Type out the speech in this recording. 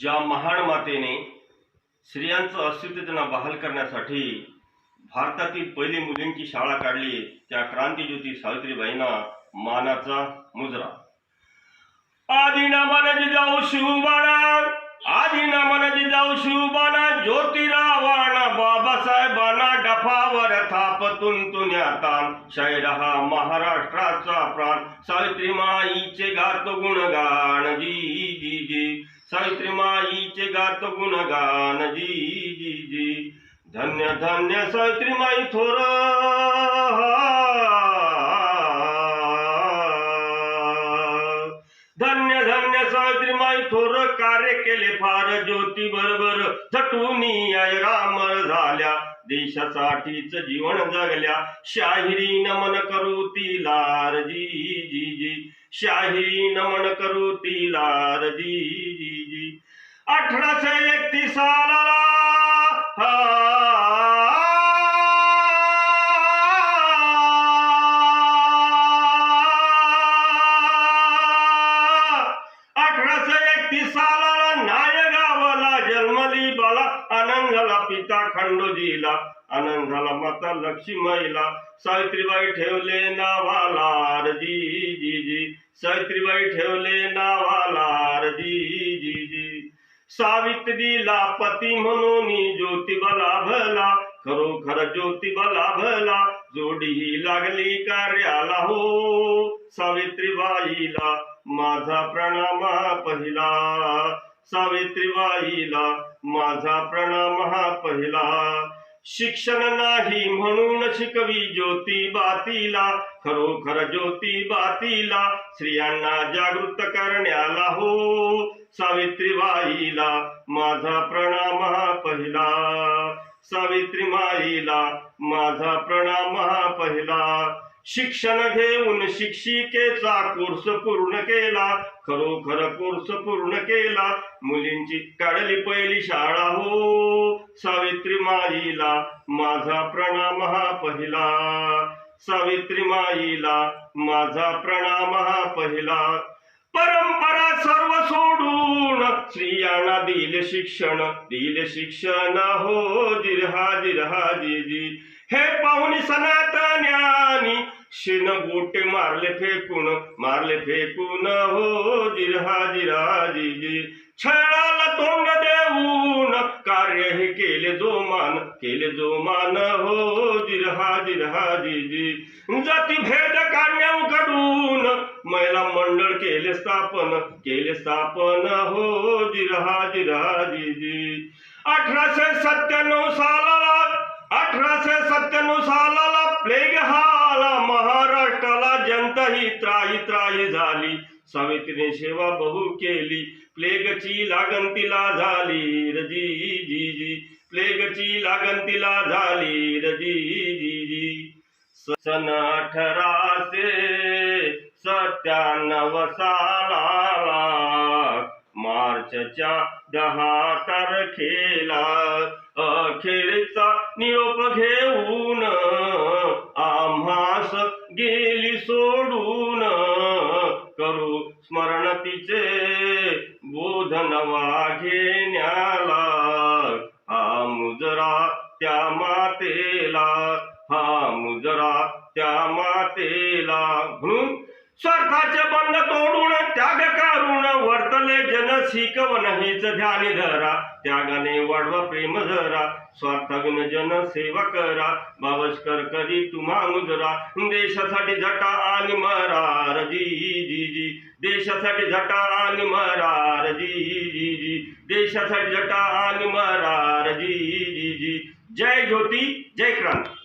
ज्या महान मातेने स्त्रियांचं अस्तित्व त्यांना बहाल करण्यासाठी भारतातील पहिली मुलींची शाळा काढली त्या क्रांतीज्योती सावित्रीबाईंना मानाचा मुजरा. आधी ना जाऊ शिवबाणा आधी ना जाऊ शिवबाणा ज्योतिरावाणा बाबासाहेबांना डफावर थाप तुंतुन्यातान शाहीर हा महाराष्ट्राचा प्राण सावित्री माईचे गात गुणगान जी जी जी. सावित्री माईचे गात गुणगान जी जी जी. धन्य धन्य सावित्री माई थोर. धन्य धन्य सावित्री माई थोर कार्य केले फार ज्योती बरोबर. झटूनी आय राम झाल्या देशासाठीच जीवन जगल्या. शाहिरी नमन करू ती लार जी जी जी. शाहिरी नमन करू ती लार जी अठराशे एकतीस सालाला. अठराशे एकतीस सालाला नायगावाला जन्मली बाला आनंद पिता खंडोजीला आनंद झाला माता लक्ष्मीबाईला सावित्रीबाई ठेवले नावाला जी जी जी. सावित्रीबाई ठेवले ना सावित्रीला पती म्हणून ज्योतिबा लाभला खरोखर ज्योतिबा लाभला जोडी ही लागली कार्याला हो. सावित्रीबाईला माझा प्रणाम हा पहिला. सावित्रीबाईला माझा प्रणाम हा पहिला. शिक्षण नाही म्हणून शिकवी ज्योती बातीला खरोखर ज्योती बातीला स्त्रियांना जागृत करण्याला हो. सावित्रीबाईला माझा प्रणाम हा पहिला. सावित्री माईला माझा प्रणाम हा पहिला. शिक्षण घेऊन शिक्षिकेचा कोर्स पूर्ण केला खरोखर कोर्स पूर्ण केला. मुलींची काढली पहिली शाळा हो. सावित्री माईला माझा प्रणाम हा पहिला. सावित्री माईला माझा प्रणाम हा पहिला. परंपरा सर्व सोडून स्त्रियांना दिले शिक्षण दिले शिक्षण हो जिरहा जिरहा जिजी. हे पाहुणी सनातन्यानी शिन गोटे मारले फेकून मारले फेकून हो जिरहा जिरहा जिजी. जी जो जोमान हो जिरहा हाजीर हाजी जी जाती भेद काढून महिला मंडळ केले स्थापन केले स्थापन हो जिरहा हाजीर हाजी जी अठराशे सत्त्याण्णव सालाला अठराशे सत्त्याण्णव सालाला प्लेग हा आला महाराष्ट्राला जनता ही त्राही त्राही झाली. सावित्रीने सेवा बहु केली. प्लेगची लागण तिला झाली. रजी जी जी. प्लेगची लागण तिला झाली रजी सन अठराशे सत्त्याण्णव मार्चच्या दहा तारखेला अखेरचा निरोप घेऊन आम्हास गेली सोडून. करू स्मरण तिचे बोध नवा घेण्याला मुजरा त्या मातेला हा मुजरा त्या मातेला. म्हणून स्वार्थाचे बंद तोडून त्याग करून वर्तले जन शिकवण हेच ध्यान धरा. त्यागाने वाढवा प्रेम धरा स्वार्थाविन जन सेवा करा. बावस्कर करी तुम्हा मुजरा देशासाठी झटा आणि मरार. जी जी जी. देशासाठी झटा आणि मरार. जी जी जी. देशासाठी झटा आणि मरार. जी जी. जय ज्योती जय क्रांती.